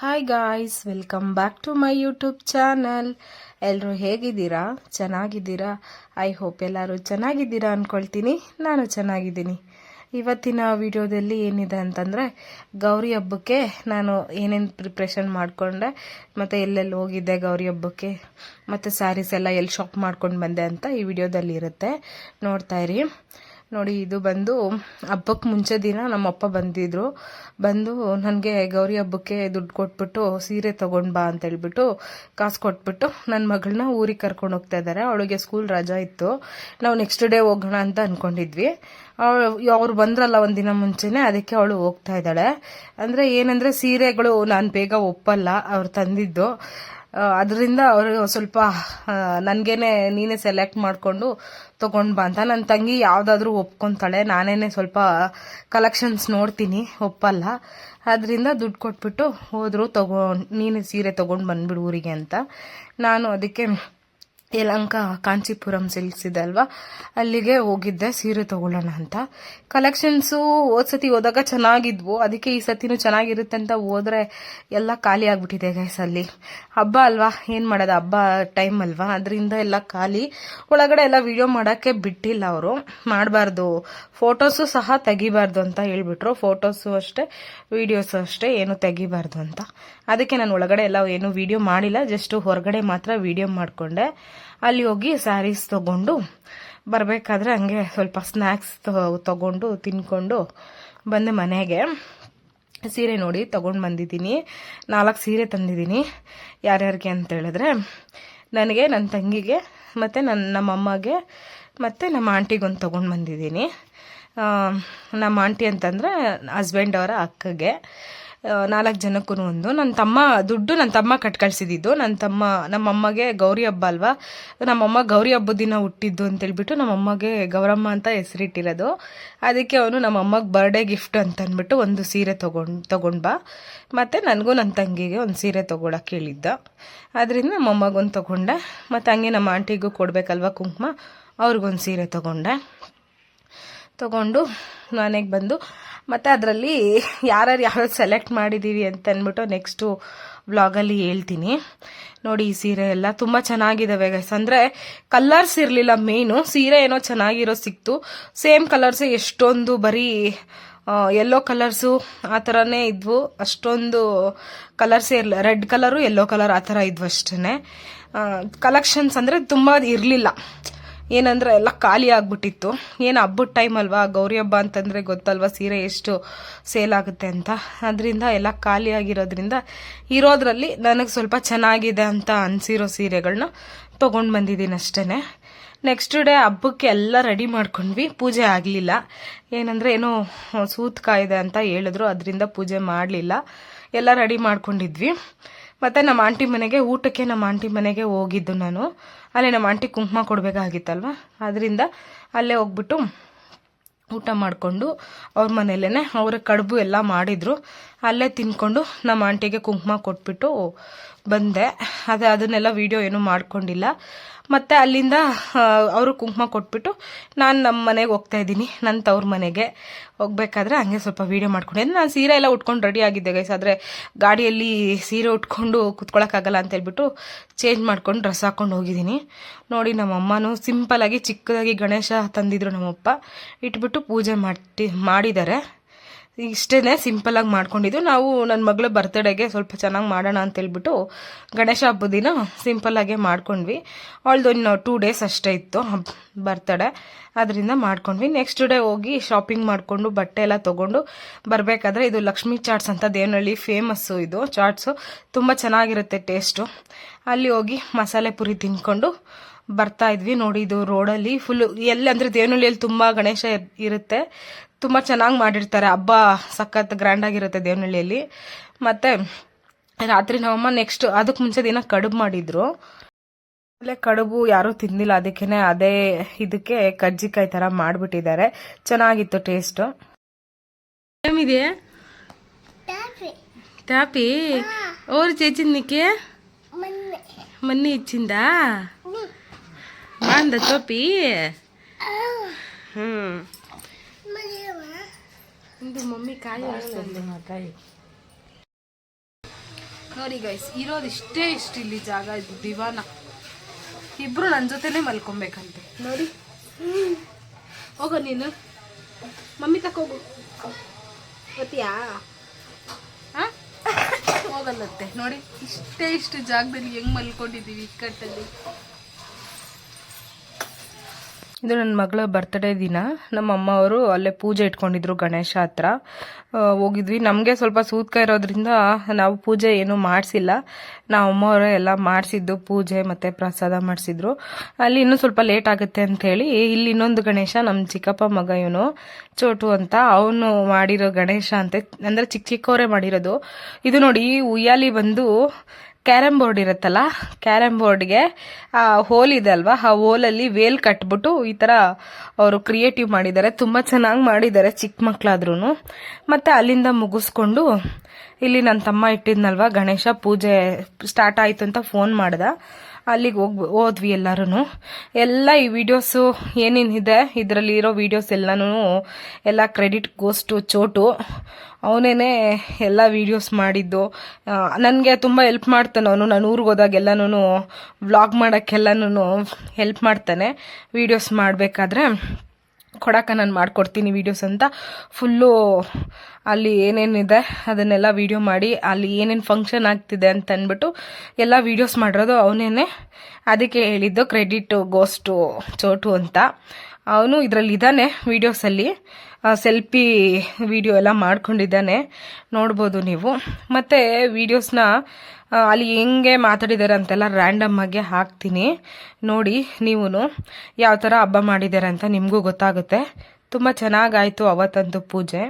Hi guys welcome back to my YouTube channel ಎಲ್ಲರೂ ಹೇಗಿದ್ದೀರಾ? ಚೆನ್ನಾಗಿದ್ದೀರಾ? ಐ ಹೋಪ್ ಎಲ್ಲರೂ ಚೆನ್ನಾಗಿದ್ದೀರಾ ಅಂದ್ಕೊಳ್ತೀನಿ ನಾನು ಚೆನ್ನಾಗಿದ್ದೀನಿ. ಇವತ್ತಿನ ವಿಡಿಯೋದಲ್ಲಿ ಏನಿದೆ ಅಂತಂದರೆ, ಗೌರಿ ಹಬ್ಬಕ್ಕೆ ನಾನು ಏನೇನು ಪ್ರಿಪ್ರೇಷನ್ ಮಾಡಿಕೊಂಡೆ, ಮತ್ತು ಎಲ್ಲೆಲ್ಲಿ ಹೋಗಿದ್ದೆ ಗೌರಿ ಹಬ್ಬಕ್ಕೆ, ಮತ್ತು ಸ್ಯಾರೀಸ್ ಎಲ್ಲ ಎಲ್ಲಿ ಶಾಪ್ ಮಾಡ್ಕೊಂಡು ಬಂದೆ ಅಂತ ಈ ವಿಡಿಯೋದಲ್ಲಿ ಇರುತ್ತೆ. ನೋಡ್ತಾ ಇರಿ. ನೋಡಿ, ಇದು ಬಂದು ಹಬ್ಬಕ್ಕೆ ಮುಂಚೆ ದಿನ ನಮ್ಮಪ್ಪ ಬಂದಿದ್ರು. ಬಂದು ನನಗೆ, ಗೌರಿ ಹಬ್ಬಕ್ಕೆ ದುಡ್ಡು ಕೊಟ್ಬಿಟ್ಟು ಸೀರೆ ತೊಗೊಂಡು ಬಾ ಅಂತ ಹೇಳ್ಬಿಟ್ಟು ಕಾಸು ಕೊಟ್ಬಿಟ್ಟು ನನ್ನ ಮಗಳನ್ನ ಊರಿಗೆ ಕರ್ಕೊಂಡು ಹೋಗ್ತಾ ಇದ್ದಾರೆ ಅವಳಿಗೆ ಸ್ಕೂಲ್ ರಜಾ ಇತ್ತು. ನಾವು ನೆಕ್ಸ್ಟ್ ಡೇ ಹೋಗೋಣ ಅಂತ ಅಂದ್ಕೊಂಡಿದ್ವಿ ಅವ್ರು ಬಂದ್ರಲ್ಲ ಒಂದಿನ ಮುಂಚೆನೆ, ಅದಕ್ಕೆ ಅವಳು ಹೋಗ್ತಾ ಇದ್ದಾಳೆ. ಅಂದರೆ ಏನಂದರೆ ಸೀರೆಗಳು ನಾನು ಬೇಗ ಒಪ್ಪಲ್ಲ, ಅವ್ರು ತಂದಿದ್ದು. ಅದರಿಂದ ಅವರು ಸ್ವಲ್ಪ ನನಗೇನೆ ನೀನೇ ಸೆಲೆಕ್ಟ್ ಮಾಡಿಕೊಂಡು ತೊಗೊಂಡು ಬಾ ನನ್ನ ತಂಗಿ ಯಾವುದಾದ್ರೂ ಒಪ್ಕೊತಾಳೆ. ನಾನೇನೆ ಸ್ವಲ್ಪ ಕಲೆಕ್ಷನ್ಸ್ ನೋಡ್ತೀನಿ, ಒಪ್ಪಲ್ಲ. ಅದರಿಂದ ದುಡ್ಡು ಕೊಟ್ಬಿಟ್ಟು ಹೋದರು, ತಗೋ, ನೀನು ಸೀರೆ ತೊಗೊಂಡು ಬಂದ್ಬಿಡು ಊರಿಗೆ ಅಂತ. ನಾನು ಅದಕ್ಕೆ ಯಲಂಕ ಕಾಂಚೀಪುರಂ ಸಿಲ್ಕ್ಸ್ ಇದೆ ಅಲ್ವಾ ಅಲ್ಲಿಗೆ ಹೋಗಿದ್ದೆ, ಸೀರೆ ತಗೊಳ್ಳೋಣ ಅಂತ. ಕಲೆಕ್ಷನ್ಸು ಸತಿ ಹೋದಾಗ ಚೆನ್ನಾಗಿದ್ವು. ಅದಕ್ಕೆ ಈ ಸತಿನೂ ಚೆನ್ನಾಗಿರುತ್ತೆ ಅಂತ ಹೋದ್ರೆ ಎಲ್ಲ ಖಾಲಿ ಆಗಿಬಿಟ್ಟಿದೆ ಗೈಸ್ ಅಲ್ಲಿ. ಹಬ್ಬ ಅಲ್ವಾ? ಏನು ಮಾಡೋದು? ಹಬ್ಬ ಟೈಮ್ ಅಲ್ವಾ? ಅದರಿಂದ ಎಲ್ಲ ಖಾಲಿ. ಒಳಗಡೆ ಎಲ್ಲ ವಿಡಿಯೋ ಮಾಡೋಕ್ಕೆ ಬಿಟ್ಟಿಲ್ಲ ಅವರು. ಮಾಡಬಾರ್ದು. ಫೋಟೋಸು ಸಹ ತೆಗಿಬಾರ್ದು ಅಂತ ಹೇಳ್ಬಿಟ್ರು. ಫೋಟೋಸು ಅಷ್ಟೇ ವೀಡಿಯೋಸು ಅಷ್ಟೇ ಏನು ತೆಗಿಬಾರ್ದು ಅಂತ. ಅದಕ್ಕೆ ನಾನು ಒಳಗಡೆ ಎಲ್ಲ ಏನು ವಿಡಿಯೋ ಮಾಡಿಲ್ಲ. ಜಸ್ಟ್ ಹೊರಗಡೆ ಮಾತ್ರ ವಿಡಿಯೋ ಮಾಡಿಕೊಂಡೆ. ಅಲ್ಲಿ ಹೋಗಿ ಸ್ಯಾರೀಸ್ ತೊಗೊಂಡು ಬರಬೇಕಾದ್ರೆ ಹಂಗೆ ಸ್ವಲ್ಪ ಸ್ನ್ಯಾಕ್ಸ್ ತೊಗೊಂಡು ತಿನ್ಕೊಂಡು ಬಂದೆ ಮನೆಗೆ. ಸೀರೆ ನೋಡಿ ತೊಗೊಂಡು ಬಂದಿದ್ದೀನಿ. ನಾಲ್ಕು ಸೀರೆ ತಂದಿದ್ದೀನಿ. ಯಾರ್ಯಾರಿಗೆ ಅಂತ ಹೇಳಿದ್ರೆ ನನಗೆ ನನ್ನ ತಂಗಿಗೆ ಮತ್ತು ನನ್ನ ನಮ್ಮಮ್ಮಗೆ ಮತ್ತು ನಮ್ಮ ಆಂಟಿಗೊಂದು ತೊಗೊಂಡು ಬಂದಿದ್ದೀನಿ. ನಮ್ಮ ಆಂಟಿ ಅಂತಂದರೆ ಹಸ್ಬೆಂಡ್ ಅವರ ಅಕ್ಕಗೆ. ನಾಲ್ಕು ಜನಕ್ಕೂ ಒಂದು. ನನ್ನ ತಮ್ಮ ದುಡ್ಡು ನನ್ನ ತಮ್ಮ ಕಟ್ ಕಳ್ಸಿದ್ದು ನನ್ನ ತಮ್ಮ, ನಮ್ಮಮ್ಮಗೆ ಗೌರಿ ಹಬ್ಬ ಅಲ್ವಾ? ನಮ್ಮಮ್ಮ ಗೌರಿ ಹಬ್ಬದ ದಿನ ಹುಟ್ಟಿದ್ದು ಅಂತೇಳ್ಬಿಟ್ಟು ನಮ್ಮಮ್ಮಗೆ ಗೌರಮ್ಮ ಅಂತ ಹೆಸರಿಟ್ಟಿರೋದು. ಅದಕ್ಕೆ ಅವನು ನಮ್ಮಮ್ಮಗೆ ಬರ್ಡೇ ಗಿಫ್ಟ್ ಅಂತ ಅಂದ್ಬಿಟ್ಟು ಒಂದು ಸೀರೆ ತೊಗೊಂಡು ತೊಗೊಂಡು ಬಾ. ಮತ್ತು ನನಗೂ ನನ್ನ ತಂಗಿಗೆ ಒಂದು ಸೀರೆ ತೊಗೊಳಕ್ಕೆ ಹೇಳಿದ್ದ. ಅದರಿಂದ ನಮ್ಮಮ್ಮಗೊಂದು ತೊಗೊಂಡೆ. ಮತ್ತು ಹಂಗೆ ನಮ್ಮ ಆಂಟಿಗೂ ಕೊಡಬೇಕಲ್ವ ಕುಂಕುಮ? ಅವ್ರಿಗೊಂದು ಸೀರೆ ತೊಗೊಂಡೆ. ತೊಗೊಂಡು ಮನೆಗೆ ಬಂದು ಮತ್ತು ಅದರಲ್ಲಿ ಯಾರ್ಯಾರು ಯಾವ್ಯಾವ ಸೆಲೆಕ್ಟ್ ಮಾಡಿದ್ದೀವಿ ಅಂತ ಅಂದ್ಬಿಟ್ಟು ನೆಕ್ಸ್ಟು ವ್ಲಾಗಲ್ಲಿ ಹೇಳ್ತೀನಿ. ನೋಡಿ, ಈ ಸೀರೆ ಎಲ್ಲ ತುಂಬ ಚೆನ್ನಾಗಿದ್ದಾವೆ ಗೈಸ್ ಅಂದರೆ ಕಲರ್ಸ್ ಇರಲಿಲ್ಲ ಮೇಯ್ನು ಸೀರೆ ಏನೋ ಚೆನ್ನಾಗಿರೋ ಸಿಕ್ತು. ಸೇಮ್ ಕಲರ್ಸ್ ಎಷ್ಟೊಂದು ಬರೀ ಎಲ್ಲೋ ಕಲರ್ಸು ಆ ಥರನೇ ಇದ್ವು. ಅಷ್ಟೊಂದು ಕಲರ್ಸೇ ಇರಲಿಲ್ಲ ರೆಡ್ ಕಲರು ಯೆಲ್ಲೋ ಕಲರ್ ಆ ಥರ ಇದ್ವು ಅಷ್ಟೇ ಕಲೆಕ್ಷನ್ಸ್ ಅಂದರೆ ತುಂಬ ಇರಲಿಲ್ಲ. ಏನಂದ್ರೆ ಎಲ್ಲ ಖಾಲಿ ಆಗ್ಬಿಟ್ಟಿತ್ತು. ಏನು ಹಬ್ಬದ ಟೈಮ್ ಅಲ್ವಾ? ಗೌರಿ ಹಬ್ಬ ಅಂತಂದರೆ ಗೊತ್ತಲ್ವಾ? ಸೀರೆ ಎಷ್ಟು ಸೇಲ್ ಆಗುತ್ತೆ ಅಂತ. ಅದರಿಂದ ಎಲ್ಲ ಖಾಲಿ ಆಗಿರೋದ್ರಿಂದ ಇರೋದ್ರಲ್ಲಿ ನನಗೆ ಸ್ವಲ್ಪ ಚೆನ್ನಾಗಿದೆ ಅಂತ ಅನಿಸಿರೋ ಸೀರೆಗಳನ್ನ ತೊಗೊಂಡು ಬಂದಿದ್ದೀನಿ ಅಷ್ಟೇ ನೆಕ್ಸ್ಟ್ ಡೇ ಹಬ್ಬಕ್ಕೆ ಎಲ್ಲ ರೆಡಿ ಮಾಡ್ಕೊಂಡ್ವಿ. ಪೂಜೆ ಆಗಲಿಲ್ಲ. ಏನಂದರೆ ಏನೋ ಸೂತ್ಕ ಇದೆ ಅಂತ ಹೇಳಿದ್ರು. ಅದರಿಂದ ಪೂಜೆ ಮಾಡಲಿಲ್ಲ. ಎಲ್ಲ ರೆಡಿ ಮಾಡ್ಕೊಂಡಿದ್ವಿ. ಮತ್ತು ನಮ್ಮ ಆಂಟಿ ಮನೆಗೆ ಊಟಕ್ಕೆ ನಮ್ಮ ಆಂಟಿ ಮನೆಗೆ ಹೋಗಿದ್ದು ನಾನು. ಅಲ್ಲೇ ನಮ್ಮ ಆಂಟಿ ಕುಂಕುಮ ಕೊಡಬೇಕಾಗಿತ್ತಲ್ವ? ಅದರಿಂದ ಅಲ್ಲೇ ಹೋಗ್ಬಿಟ್ಟು ಊಟ ಮಾಡಿಕೊಂಡು ಅವ್ರ ಮನೆಯಲ್ಲೇ ಅವರ ಕಡುಬು ಎಲ್ಲ ಮಾಡಿದರು. ಅಲ್ಲೇ ತಿನ್ಕೊಂಡು ನಮ್ಮ ಆಂಟಿಗೆ ಕುಂಕುಮ ಕೊಟ್ಬಿಟ್ಟು ಬಂದೆ. ಅದೇ ಅದನ್ನೆಲ್ಲ ವೀಡಿಯೋ ಏನೂ ಮಾಡ್ಕೊಂಡಿಲ್ಲ. ಮತ್ತು ಅಲ್ಲಿಂದ ಅವರು ಕುಂಕುಮ ಕೊಟ್ಬಿಟ್ಟು ನಾನು ನಮ್ಮ ಮನೆಗೆ ಹೋಗ್ತಾ ಇದ್ದೀನಿ ನನ್ನ ತವ್ರ ಮನೆಗೆ. ಹೋಗ್ಬೇಕಾದ್ರೆ ಹಂಗೆ ಸ್ವಲ್ಪ ವೀಡಿಯೋ ಮಾಡ್ಕೊಂಡೆ. ನಾನು ಸೀರೆ ಎಲ್ಲ ಉಟ್ಕೊಂಡು ರೆಡಿ ಆಗಿದ್ದೆ ಗೈಸ್ ಆದರೆ ಗಾಡಿಯಲ್ಲಿ ಸೀರೆ ಉಟ್ಕೊಂಡು ಕುತ್ಕೊಳ್ಳೋಕ್ಕಾಗಲ್ಲ ಅಂತ ಹೇಳ್ಬಿಟ್ಟು ಚೇಂಜ್ ಮಾಡ್ಕೊಂಡು ಡ್ರೆಸ್ ಹಾಕ್ಕೊಂಡು ಹೋಗಿದ್ದೀನಿ. ನೋಡಿ ನಮ್ಮ ಅಮ್ಮನೂ ಸಿಂಪಲಾಗಿ ಚಿಕ್ಕದಾಗಿ ಗಣೇಶ ತಂದಿದ್ರು ನಮ್ಮಪ್ಪ. ಇಟ್ಬಿಟ್ಟು ಪೂಜೆ ಮಾಡಿ ಮಾಡಿದ್ದಾರೆ. ಇಷ್ಟೇ ಸಿಂಪಲಾಗಿ ಮಾಡ್ಕೊಂಡಿದ್ದು. ನಾವು ನನ್ನ ಮಗಳ ಬರ್ತ್ಡೇಗೆ ಸ್ವಲ್ಪ ಚೆನ್ನಾಗಿ ಮಾಡೋಣ ಅಂತೇಳ್ಬಿಟ್ಟು ಗಣೇಶ ಹಬ್ಬದ ದಿನ ಸಿಂಪಲ್ಲಾಗೆ ಮಾಡ್ಕೊಂಡ್ವಿ. ಅವಳದೊಂದು ಟೂ ಡೇಸ್ ಅಷ್ಟೇ ಇತ್ತು ಹಬ್ಬ ಬರ್ತಡೇ ಅದರಿಂದ ಮಾಡ್ಕೊಂಡ್ವಿ. ನೆಕ್ಸ್ಟ್ ಡೇ ಹೋಗಿ ಶಾಪಿಂಗ್ ಮಾಡಿಕೊಂಡು ಬಟ್ಟೆ ಎಲ್ಲ ತೊಗೊಂಡು ಬರಬೇಕಾದ್ರೆ ಇದು ಲಕ್ಷ್ಮೀ ಚಾಟ್ಸ್ ಅಂತ ದೇವನಹಳ್ಳಿ ಫೇಮಸ್ಸು ಇದು ಚಾಟ್ಸು. ತುಂಬ ಚೆನ್ನಾಗಿರುತ್ತೆ ಟೇಸ್ಟು ಅಲ್ಲಿ ಹೋಗಿ ಮಸಾಲೆ ಪುರಿ ತಿನ್ಕೊಂಡು ಬರ್ತಾ ಇದ್ವಿ ನೋಡಿ ಇದು ರೋಡಲ್ಲಿ ಫುಲ್ ಎಲ್ಲಿ ಅಂದರೆ ದೇವನಹಳ್ಳಿಯಲ್ಲಿ ತುಂಬ ಗಣೇಶ ಇರುತ್ತೆ. ತುಂಬಾ ಚೆನ್ನಾಗಿ ಮಾಡಿರ್ತಾರೆ. ಹಬ್ಬ ಸಖತ್ ಗ್ರ್ಯಾಂಡಾಗಿರುತ್ತೆ ದೇವನಹಳ್ಳಿಯಲ್ಲಿ. ಮತ್ತೆ ರಾತ್ರಿ ನಮ್ಮಮ್ಮ ನೆಕ್ಸ್ಟ್ ಅದಕ್ಕೆ ಮುಂಚೆ ದಿನ ಕಡುಬು ಮಾಡಿದ್ರು. ಆಮೇಲೆ ಕಡುಬು ಯಾರೂ ತಿಂದಿಲ್ಲ ಅದಕ್ಕೇನೆ ಅದೇ ಇದಕ್ಕೆ ಕಜ್ಜಿಕಾಯಿ ತರ ಮಾಡಿಬಿಟ್ಟಿದ್ದಾರೆ. ಚೆನ್ನಾಗಿತ್ತು ಟೇಸ್ಟು ಏನಿದೆ ಟ್ಯಾಪಿ ಅವ್ರ ಚೇಚಿಂದಕ್ಕೆ ಮನ್ನಿ ಇಚ್ಚಿಂದ? ಬಂದ ಚೋಪಿ ಹ್ಮ್. ಮಮ್ಮಿ ಕಾಯಿ ನೋಡಿ ಗೈಸ್ ಇರೋದು ಇಷ್ಟೇ ಇಷ್ಟು ಇಲ್ಲಿ ಜಾಗ, ಇದು ದಿವಾನ. ಇಬ್ರು ನನ್ನ ಜೊತೆನೇ ಮಲ್ಕೊಬೇಕಂತೆ. ನೋಡಿ. ಹೋಗೋ ನೀನು. ಮಮ್ಮಿ ತಕೋಗು ಗೊತ್ತಿಯಾ? ಹಾಂ? ಹೋಗಲ್ಲತ್ತೆ ನೋಡಿ, ಇಷ್ಟೇ ಇಷ್ಟು ಜಾಗದಲ್ಲಿ ಹೆಂಗೆ ಮಲ್ಕೊಂಡಿದ್ದೀವಿ ಇಕ್ಕಟ್ಟಲ್ಲಿ ಇದು ನನ್ನ ಮಗಳ ಬರ್ತ್ಡೇ ದಿನ. ನಮ್ಮ ಅಮ್ಮ ಅವರು ಅಲ್ಲೇ ಪೂಜೆ ಇಟ್ಕೊಂಡಿದ್ರು ಗಣೇಶ ಹತ್ರ. ಹೋಗಿದ್ವಿ. ನಮಗೆ ಸ್ವಲ್ಪ ಸೂತ್ಕ ಇರೋದ್ರಿಂದ ನಾವು ಪೂಜೆ ಏನು ಮಾಡಿಸಿಲ್ಲ. ನಾವು ಅಮ್ಮವರೇ ಎಲ್ಲ ಮಾಡಿಸಿದ್ದು, ಪೂಜೆ ಮತ್ತು ಪ್ರಸಾದ ಮಾಡಿಸಿದ್ರು. ಅಲ್ಲಿ ಇನ್ನೂ ಸ್ವಲ್ಪ ಲೇಟ್ ಆಗುತ್ತೆ ಅಂಥೇಳಿ ಇಲ್ಲಿ ಇನ್ನೊಂದು ಗಣೇಶ ನಮ್ಮ ಚಿಕ್ಕಪ್ಪ ಮಗ ಇವನು, ಚೋಟು ಅಂತ. ಅವನು ಮಾಡಿರೋ ಗಣೇಶ ಅಂತ. ಅಂದರೆ ಚಿಕ್ಕ ಚಿಕ್ಕವರೇ ಮಾಡಿರೋದು. ಇದು ನೋಡಿ ಉಯ್ಯಾಲಿ ಬಂದು ಕ್ಯಾರಮ್ ಬೋರ್ಡ್ ಇರುತ್ತಲ್ಲ ಕ್ಯಾರಮ್ ಬೋರ್ಡ್ಗೆ, ಆ, ಹೋಲ್ ಇದೆ ಅಲ್ವಾ ಆ ಹೋಲಲ್ಲಿ ವೇಲ್ ಕಟ್ಬಿಟ್ಟು ಈ ಥರ ಅವರು ಕ್ರಿಯೇಟಿವ್ ಮಾಡಿದ್ದಾರೆ, ತುಂಬ ಚೆನ್ನಾಗಿ ಮಾಡಿದ್ದಾರೆ ಚಿಕ್ಕ ಮಕ್ಕಳಾದ್ರೂ ಮತ್ತು ಅಲ್ಲಿಂದ ಮುಗಿಸ್ಕೊಂಡು ಇಲ್ಲಿ ನನ್ನ ತಮ್ಮ ಇಟ್ಟಿದ್ನಲ್ವ, ಗಣೇಶ ಪೂಜೆ ಸ್ಟಾರ್ಟ್ ಆಯಿತು ಅಂತ ಫೋನ್ ಮಾಡ್ದ. ಅಲ್ಲಿಗೆ ಹೋಗ್ ಹೋದ್ವಿ ಎಲ್ಲರೂ ಎಲ್ಲ ಈ ವಿಡಿಯೋಸು ಏನೇನಿದೆ ಇದರಲ್ಲಿ ಇರೋ ವಿಡಿಯೋಸ್ ಎಲ್ಲನೂ, ಎಲ್ಲ ಕ್ರೆಡಿಟ್ ಗೋಸ್ಟು ಚೋಟು. ಅವನೇ ಎಲ್ಲ ವೀಡಿಯೋಸ್ ಮಾಡಿದ್ದು. ನನಗೆ ತುಂಬ ಹೆಲ್ಪ್ ಮಾಡ್ತಾನೆ ಅವನು. ನಾನು ಊರಿಗೆ ಹೋದಾಗ ಎಲ್ಲನೂ ವ್ಲಾಗ್ ಮಾಡೋಕ್ಕೆಲ್ಲನೂ ಹೆಲ್ಪ್ ಮಾಡ್ತಾನೆ. ವೀಡಿಯೋಸ್ ಮಾಡಬೇಕಾದ್ರೆ. ಕೊಡಕ್ಕೆ ನಾನು ಮಾಡಿಕೊಡ್ತೀನಿ ವೀಡಿಯೋಸ್ ಅಂತ. ಫುಲ್ಲು ಅಲ್ಲಿ ಏನೇನಿದೆ ಅದನ್ನೆಲ್ಲ ವೀಡಿಯೋ ಮಾಡಿ, ಅಲ್ಲಿ ಏನೇನು ಫಂಕ್ಷನ್ ಆಗ್ತಿದೆ ಅಂತ ಅಂದ್ಬಿಟ್ಟು ಎಲ್ಲ ವೀಡಿಯೋಸ್ ಮಾಡಿರೋದು ಅವನೇನೆ. ಅದಕ್ಕೆ ಹೇಳಿದ್ದು ಕ್ರೆಡಿಟ್ ಗೋಸ್ಟು ಚೋಟು ಅಂತ. ಅವನು ಇದರಲ್ಲಿ ಇದ್ದಾನೆ ವೀಡಿಯೋಸಲ್ಲಿ ಸೆಲ್ಫಿ ವಿಡಿಯೋ ಎಲ್ಲ ಮಾಡ್ಕೊಂಡಿದ್ದಾನೆ. ನೋಡ್ಬೋದು ನೀವು. ಮತ್ತು ವೀಡಿಯೋಸ್ನ ಅಲ್ಲಿ ಹೆಂಗೆ ಮಾತಾಡಿದ್ದಾರೆ ಅಂತೆಲ್ಲ ರ್ಯಾಂಡಮ್ ಆಗಿ ಹಾಕ್ತೀನಿ. ನೋಡಿ ನೀವು ಯಾವ ಥರ ಹಬ್ಬ ಮಾಡಿದ್ದಾರೆ ಅಂತ ನಿಮಗೂ ಗೊತ್ತಾಗುತ್ತೆ. ತುಂಬ ಚೆನ್ನಾಗಾಯಿತು ಅವತ್ತಂತೂ ಪೂಜೆ.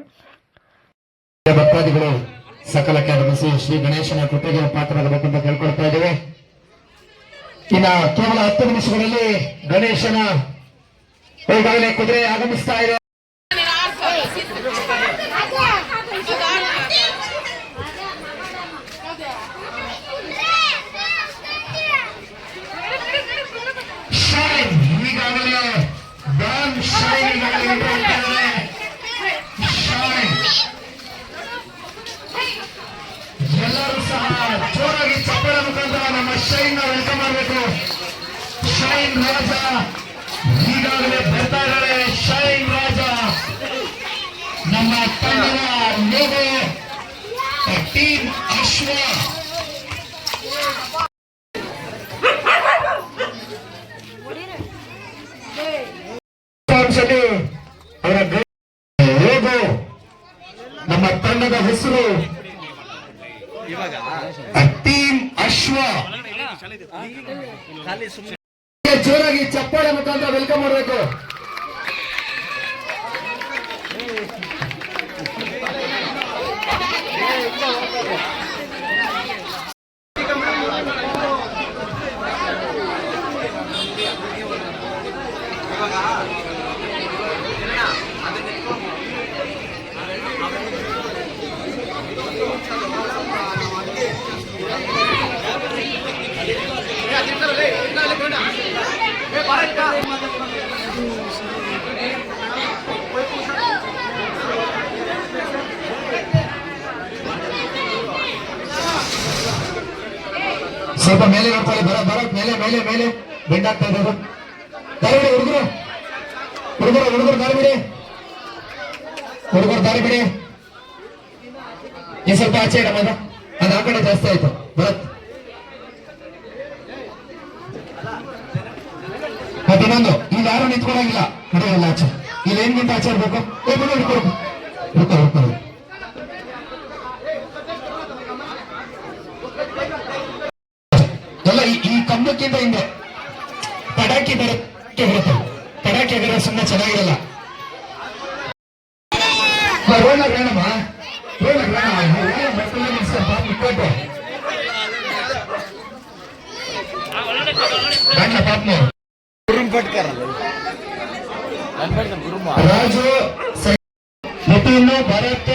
ಭಕ್ತಾದಿಗಳು ಸಕಲಕ್ಕೆ ಆಗಮಿಸಿ ಶ್ರೀ ಗಣೇಶನ ಕೃಪೆಗೆ ಪಾತ್ರರಾಗಬೇಕಂತ ಕೇಳ್ಕೊಳ್ತಾ ಇದ್ದೇವೆ. ಇನ್ನ ಕೇವಲ ಹತ್ತು ನಿಮಿಷಗಳಲ್ಲಿ ಗಣೇಶನ ಈಗಾಗಲೇ ಕುದುರೆ ಆಗಮಿಸ್ತಾ ಇದೆ. ಈಗಾಗಲೇ ಡಾನ್ ಶೈನ್ ಎಲ್ಲರೂ ಸಹ ಜೋರಾಗಿ ಚಪ್ಪಳ ಮುಖಾಂತರ ನಮ್ಮ ಶೈನ್ ವೆಲ್ಕಮ್ ಮಾಡಬೇಕು. ಶೈನ್ ರಾಜ ಈಗಾಗಲೇ ಬರ್ತಾ ಇದ್ದಾರೆ ಶೈನ್ ರಾಜ ನಮ್ಮ ತಂಡದ ಲೋಗೋ ಟೀಮ್ ಅಶ್ವ ಅಂಶದಲ್ಲಿ ಅವರ ಲೋಗೋ ನಮ್ಮ ತಂಡದ ಹೆಸರು ಟೀಮ್ ಅಶ್ವ ಜೋರಾಗಿ ಚಪ್ಪಾಳೆ ಮುಖಾಂತರ ವೆಲ್ಕಮ್ ಮಾಡಬೇಕು ಸ್ವಲ್ಪ ಮೇಲೆ ನೋಡ್ಕೊಳ್ಳಿ ಬರ ಬರ, ಮೇಲೆ ಮೇಲೆ ಮೇಲೆ. ಬೆಂಡಾಗ್ತಾ ಇದ್ದಾರೆ ದಾರಿ ಬಿಡಿ, ಹುಡುಗರು. ಹುಡುಗರು ಹುಡುಗರು, ದಾರಿ ಬಿಡಿ. ಹುಡುಗರು, ದಾರಿ ಬಿಡಿ. ಈ ಸ್ವಲ್ಪ ಆಚೆ ಇಡಮ್ಮ ಅದು ಆ ಕಡೆ ಜಾಸ್ತಿ ಆಯ್ತು. ಬರತ್. ಮತ್ತೆ ಇನ್ನೊಂದು. ಇಲ್ಲಿ ಯಾರು ನಿಂತ್ಕೊಳಂಗಿಲ್ಲ ನಡೆಯಲ್ಲ ಆಚೆ. ಇಲ್ಲಿ ಏನ್ ಗಿಂತ ಆಚೆ ಇರ್ಬೇಕು? ಏ ಬಿಡು ಹಿಡ್ಕೊ ಹಿಡ್ಕೊ ಹಿಡ್ಕೊ ಎಲ್ಲ ಈ- ಈ ಕಂಬಕ್ಕಿಂತ ಹಿಂದೆ. ಪಟಾಕಿ ಬರಕ್ಕೆ ಹೊರತು ಪಟಾಕಿ ಬರೋ ಸುಮ್ಮನೆ ಚೆನ್ನಾಗಿರಲ್ಲ. ರೋಣ ಬೇಡಮ್ಮ ರೋಣ ಬೇಡ ಮಕ್ಕಳ ನಿಲ್ಸಪ್ಪ ಮುಕ್ಕೊಟ್ಟು ಗಂಡ ಪಾಪ್ನು ರಾಜು ನಿತಿನ್ ಭರತ್.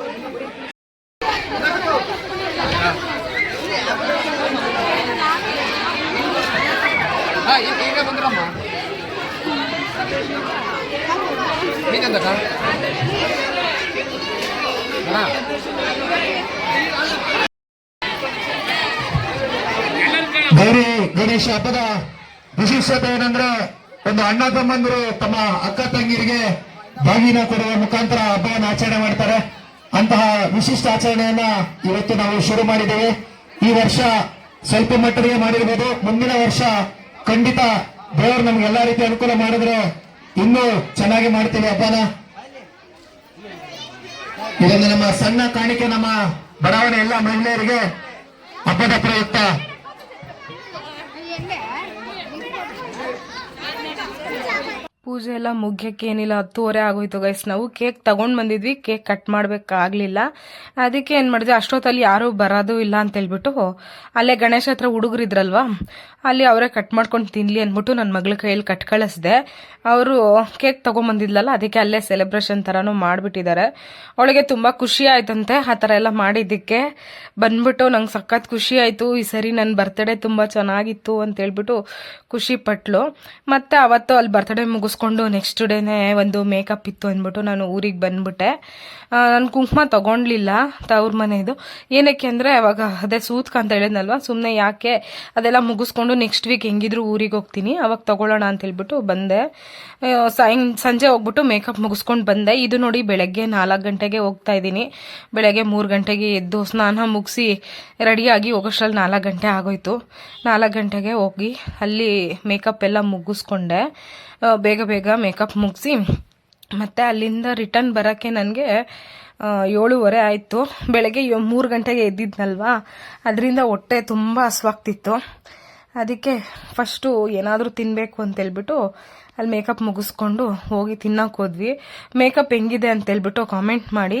ಹಬ್ಬದ ವಿಶೇಷತೆ ಏನಂದ್ರೆ ಒಂದು ಅಣ್ಣ ತಮ್ಮಂದರು ತಮ್ಮ ಅಕ್ಕ ತಂಗಿರಿಗೆ ಬಾಗಿನ ಕೊಡುವ ಮುಖಾಂತರ ಹಬ್ಬವನ್ನು ಆಚರಣೆ ಮಾಡ್ತಾರೆ. ಅಂತಹ ವಿಶಿಷ್ಟ ಆಚರಣೆಯನ್ನ ಇವತ್ತು ನಾವು ಶುರು ಮಾಡಿದ್ದೇವೆ. ಈ ವರ್ಷ ಸ್ವಲ್ಪ ಮಟ್ಟಿಗೆ ಮಾಡಿರ್ಬೋದು. ಮುಂದಿನ ವರ್ಷ ಖಂಡಿತ ದೇವರು ನಮ್ಗೆ ಎಲ್ಲಾ ರೀತಿ ಅನುಕೂಲ ಮಾಡಿದ್ರೆ ಇನ್ನೂ ಚೆನ್ನಾಗಿ ಮಾಡ್ತೀವಿ ಹಬ್ಬನ. ಇದೊಂದು ನಮ್ಮ ಸಣ್ಣ ಕಾಣಿಕೆ ನಮ್ಮ ಬಡಾವಣೆ ಎಲ್ಲ ಮಹಿಳೆಯರಿಗೆ ಹಬ್ಬದ ಪ್ರಯುಕ್ತ எங்க ಪೂಜೆ ಎಲ್ಲ ಮುಗ್ಯಕ್ಕೆ ಏನಿಲ್ಲ ಹತ್ತುವರೆ ಆಗೋಯ್ತು ಗೈಸ್ ನಾವು ಕೇಕ್ ತಗೊಂಡ್ ಬಂದಿದ್ವಿ ಕೇಕ್ ಕಟ್ ಮಾಡ್ಬೇಕಾಗ್ಲಿಲ್ಲ. ಅದಕ್ಕೆ ಏನ್ ಮಾಡಿದ್ವಿ ಅಷ್ಟೊತ್ತಲ್ಲಿ ಯಾರು ಬರೋದು ಇಲ್ಲ ಅಂತ ಹೇಳ್ಬಿಟ್ಟು ಅಲ್ಲೇ ಗಣೇಶ ಹತ್ರ ಹುಡುಗರಿದ್ರಲ್ವಾ ಅಲ್ಲಿ ಅವರೇ ಕಟ್ ಮಾಡ್ಕೊಂಡು ತಿನ್ಲಿ ಅಂದ್ಬಿಟ್ಟು ನನ್ನ ಮಗಳ ಕೈಯಲ್ಲಿ ಕಟ್ ಕಳಿಸ್ದೆ. ಅವರು ಕೇಕ್ ತಗೊಂಬಂದಿದ್ಲಲ್ಲ, ಅದಕ್ಕೆ ಅಲ್ಲೇ ಸೆಲೆಬ್ರೇಷನ್ ಥರನೂ ಮಾಡಿಬಿಟ್ಟಿದ್ದಾರೆ. ಅವಳಿಗೆ ತುಂಬ ಖುಷಿ ಆಯ್ತಂತೆ, ಆ ಥರ ಎಲ್ಲ ಮಾಡಿದ್ದಕ್ಕೆ. ಬಂದ್ಬಿಟ್ಟು ನಂಗೆ ಸಖತ್ ಖುಷಿ ಆಯಿತು, ಈ ಸರಿ ನನ್ನ ಬರ್ತಡೇ ತುಂಬ ಚೆನ್ನಾಗಿತ್ತು ಅಂತ ಹೇಳ್ಬಿಟ್ಟು ಖುಷಿ ಪಟ್ಲು. ಮತ್ತೆ ಅವತ್ತು ಅಲ್ಲಿ ಬರ್ತಡೇ ಮುಗಿಸ್ಕೊಂಡು ನೆಕ್ಸ್ಟ್ ಡೇನೆ ಒಂದು ಮೇಕಪ್ ಇತ್ತು ಅಂದ್ಬಿಟ್ಟು ನಾನು ಊರಿಗೆ ಬಂದ್ಬಿಟ್ಟೆ. ನಾನು ಕುಂಕುಮ ತಗೊಂಡ್ಲಿಲ್ಲ ತವ್ರ ಮನೆದು ಏನಕ್ಕೆ ಅಂದರೆ ಅವಾಗ ಅದೇ ಸೂತ್ಕ ಅಂತ ಹೇಳಿದ್ನಲ್ವ? ಸುಮ್ಮನೆ ಯಾಕೆ ಅದೆಲ್ಲ ಮುಗಿಸ್ಕೊಂಡು ನೆಕ್ಸ್ಟ್ ವೀಕ್ ಹೆಂಗಿದ್ರು ಊರಿಗೆ ಹೋಗ್ತೀನಿ, ಅವಾಗ ತಗೊಳ್ಳೋಣ ಅಂತ ಹೇಳ್ಬಿಟ್ಟು ಬಂದೆ. ಸಂಜೆ ಹೋಗ್ಬಿಟ್ಟು ಮೇಕಪ್ ಮುಗಿಸ್ಕೊಂಡು ಬಂದೆ. ಇದು ನೋಡಿ ಬೆಳಗ್ಗೆ ನಾಲ್ಕು ಗಂಟೆಗೆ ಹೋಗ್ತಾ ಇದ್ದೀನಿ. ಬೆಳಗ್ಗೆ ಮೂರು ಗಂಟೆಗೆ ಎದ್ದು ಸ್ನಾನ ಮುಗಿಸಿ ರೆಡಿಯಾಗಿ ಹೋಗೋಷ್ಟ್ರಲ್ಲಿ ನಾಲ್ಕು ಗಂಟೆ ಆಗೋಯ್ತು. ನಾಲ್ಕು ಗಂಟೆಗೆ ಹೋಗಿ ಅಲ್ಲಿ ಮೇಕಪ್ ಎಲ್ಲ ಮುಗಿಸ್ಕೊಂಡೆ. ಬೇಗ ಬೇಗ ಮೇಕಪ್ ಮುಗಿಸಿ ಮತ್ತು ಅಲ್ಲಿಂದ ರಿಟರ್ನ್ ಬರೋಕ್ಕೆ ನನಗೆ ಏಳುವರೆ ಆಯಿತು. ಬೆಳಗ್ಗೆ ಮೂರು ಗಂಟೆಗೆ ಎದ್ದಿದ್ನಲ್ವಾ? ಅದರಿಂದ ಹೊಟ್ಟೆ ತುಂಬ ಹಸುವಾಗ್ತಿತ್ತು. ಅದಕ್ಕೆ ಫಸ್ಟು ಏನಾದರೂ ತಿನ್ನಬೇಕು ಅಂತೇಳ್ಬಿಟ್ಟು ಅಲ್ಲಿ ಮೇಕಪ್ ಮುಗಿಸ್ಕೊಂಡು ಹೋಗಿ ತಿನ್ನೋಕೆ ಹೋದ್ವಿ. ಮೇಕಪ್ ಹೆಂಗಿದೆ ಅಂತ ಹೇಳ್ಬಿಟ್ಟು ಕಾಮೆಂಟ್ ಮಾಡಿ.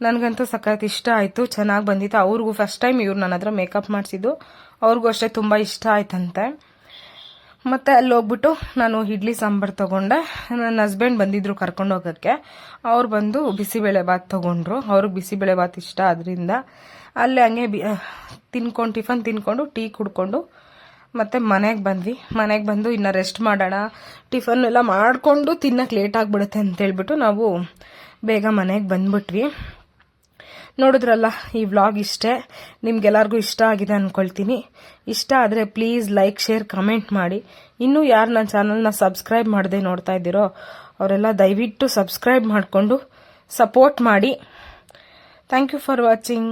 ನನಗಂತೂ ಸಖತ್ ಇಷ್ಟ ಆಯಿತು, ಚೆನ್ನಾಗಿ ಬಂದಿತ್ತು. ಅವ್ರಿಗೂ ಫಸ್ಟ್ ಟೈಮ್ ಇವ್ರು ನನ್ನ ಹತ್ರ ಮೇಕಪ್ ಮಾಡಿಸಿದ್ದು. ಅವ್ರಿಗೂ ಅಷ್ಟೇ ತುಂಬ ಇಷ್ಟ ಆಯ್ತಂತೆ. ಮತ್ತು ಅಲ್ಲಿ ಹೋಗ್ಬಿಟ್ಟು ನಾನು ಇಡ್ಲಿ ಸಾಂಬಾರು ತೊಗೊಂಡೆ. ನನ್ನ ಹಸ್ಬೆಂಡ್ ಬಂದಿದ್ರು ಕರ್ಕೊಂಡು ಹೋಗೋಕ್ಕೆ. ಅವ್ರು ಬಂದು ಬಿಸಿಬೇಳೆ ಬಾತ್ ತೊಗೊಂಡ್ರು. ಅವ್ರಿಗೆ ಬಿಸಿಬೇಳೆ ಬಾತ್ ಇಷ್ಟ ಅದರಿಂದ ಅಲ್ಲೇ ಹಂಗೆ ಬಿ ತಿನ್ಕೊಂಡು, ಟಿಫನ್ ತಿನ್ಕೊಂಡು, ಟೀ ಕುಡ್ಕೊಂಡು ಮತ್ತು ಮನೆಗೆ ಬಂದ್ವಿ. ಮನೆಗೆ ಬಂದು ಇನ್ನು ರೆಸ್ಟ್ ಮಾಡೋಣ. ಟಿಫನ್ ಎಲ್ಲ ಮಾಡಿಕೊಂಡು ತಿನ್ನಕ್ಕೆ ಲೇಟ್ ಆಗಿಬಿಡುತ್ತೆ ಅಂತೇಳ್ಬಿಟ್ಟು ನಾವು ಬೇಗ ಮನೆಗೆ ಬಂದ್ಬಿಟ್ವಿ. ನೋಡಿದ್ರಲ್ಲ, ಈ ವ್ಲಾಗ್ ಇಷ್ಟೇ. ನಿಮ್ಗೆಲ್ಲರಿಗೂ ಇಷ್ಟ ಆಗಿದೆ ಅಂದ್ಕೊಳ್ತೀನಿ ಇಷ್ಟ ಆದರೆ ಪ್ಲೀಸ್ ಲೈಕ್ ಶೇರ್ ಕಮೆಂಟ್ ಮಾಡಿ. ಇನ್ನೂ ಯಾರು ನನ್ನ ಚಾನಲ್ನ ಸಬ್ಸ್ಕ್ರೈಬ್ ಮಾಡದೆ ನೋಡ್ತಾ ಇದ್ದೀರೋ, ಅವರೆಲ್ಲ ದಯವಿಟ್ಟು ಸಬ್ಸ್ಕ್ರೈಬ್ ಮಾಡಿಕೊಂಡು ಸಪೋರ್ಟ್ ಮಾಡಿ. Thank you for watching